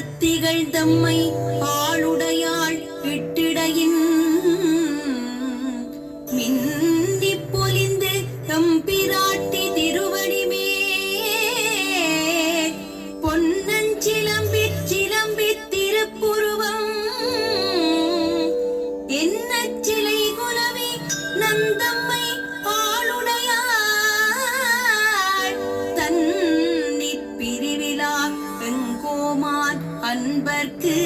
அறத்திகள் தம்மை ஆளுடையாள் விட்டிடையின் மிந்தி பொலிந்து தம்பிராட்டி திருவடிமே பொன்னன் சிலம்பி திருப்புருவம் அன்பர்க்கு